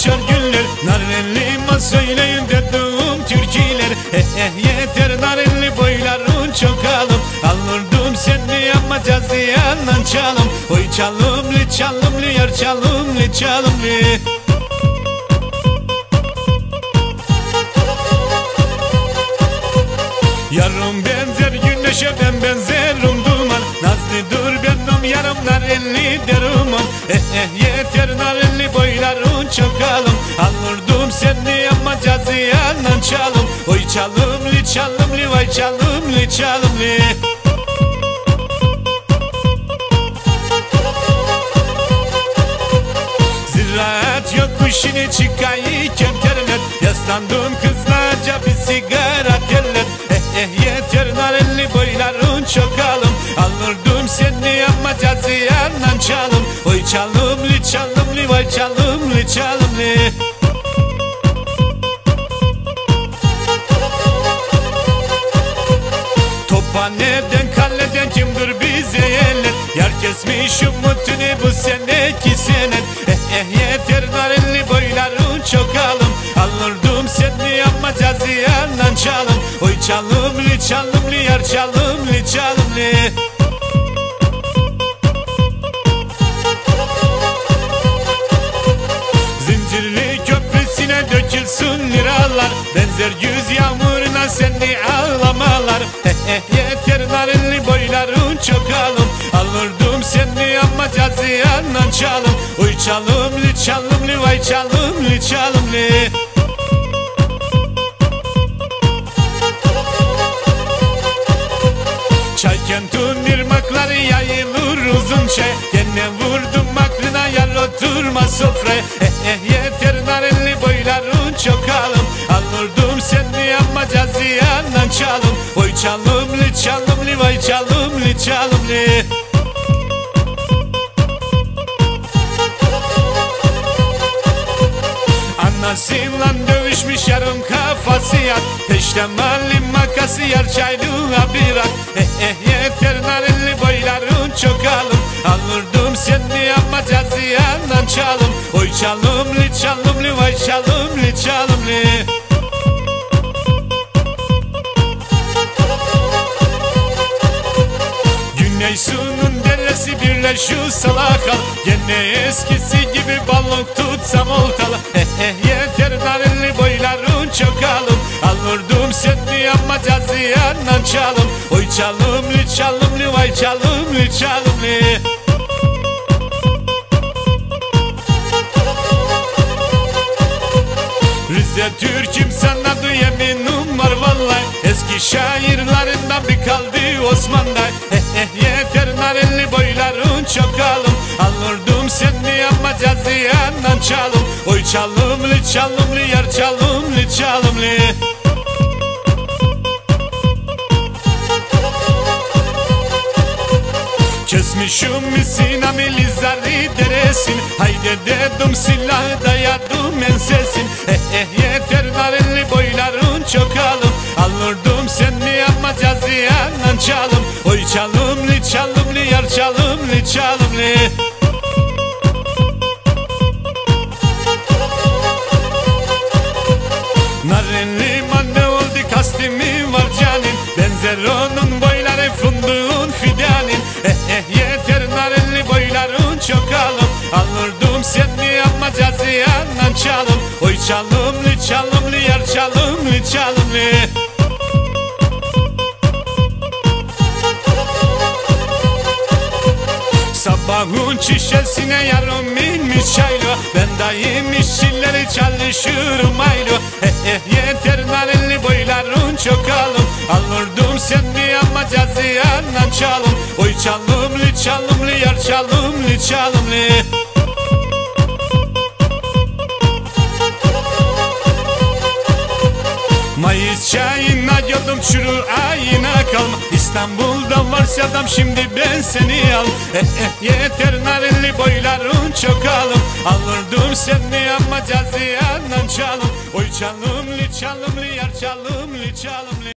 açar güller. Narenli ma söyleyin dedim türküler. Eh eh yeter narenli boyların çokalım Alırdım seni ama caziyandan çalım. Oy çalım li çalım li yar çalım li çalım li Yarım benzer güneşe ben benzerim duman. Nazlı dur benim yarımlar elli deruman Eh eh yeter narelli boyların çokalım Alırdım seni ama cazıyandan çalım. Oy çalım li çalım li vay çalım li çalım li Ziraat yokuşunu çıkayken terlet Yaslandım kızlarca bir sigara terlet Eh eh yeter narelli boyların çokalım Alırdım seni ama cazıyandan çalım Oy çalım li çalım li vay çalım li çalım li. Tophaneden kaleden kimdir bize yelet? Yar kesmiş umutunu bu seneki senet. Eh eh yeter narenli boyların çokalım Alırdım seni ama caziyandan çalım Oy çalım li çalım li yar çalım li çalım li Zincirli köprüsüne dökülsün liralar. Benzer yüz yağmuruna seni ağlamalar. Eh eh yeter narinli boyların çokalım Alırdım seni ama caziyandan çalım. Oy çalım li çalım li vay çalım li çalım li Çaykentun irmakları yayılır uzun şey Gene vurdum aklına yar oturma sofraya li Anasıyla dövüşmüş yarım kafası yat Peştemali makası yer çaylığa bir at. Eh eh yeter narinli boyların çokalım Alırdım seni ama caziyandan çalım. Oy çalım li çalım li vay çalım li sunun deresi birle şu salakal Gene eskisi gibi balık tutsam oltalı. Eh eh yeter narinli boyların çokalım Alırdım seni ama caziyandan çalım Oy çalım li çalım li vay çalım li çalım li Rize Türk'üm sana du yeminim var vallahi. Eski şairlerinden bir kaldı Osman'da. Eh eh yeter narinli boyların çokalım Alırdım seni ama caziyandan çalım. Oy çalım li çalım li yar çalım li çalım li Kesmişim misinami lizari deresin? Haydi dedim silahı dayadım ensesin. Eh eh yeter narinli boyların çokalım Alırdım seni ama caziyandan çalım. Oy çalım çalım li çalım li Narinli manne oldu kastimi var canin? Benzer onun boyları fındığın fidanin. Eh eh yeter narinli boyların çokalım Alırdım seni ama caziyandan çalım. Oy çalım li çalım li yar çalım li Sabahın çişesine yarım inmiş çaylo Ben daim işçileri çalışırım aylo Eh eh yeter narinli boyların çokalım Alırdım seni ama caziyandan çalım. Oy çalım li çalım li yar çalım li çalım li Mayıs çayına gördüm çürü ayına kalma İstanbul'da varsa adam şimdi ben seni al. Eh eh yeter narinli boyların çokalım Alırdım seni ama caziyandan çalım Oy çalım li çalım li yar çalım li çalım li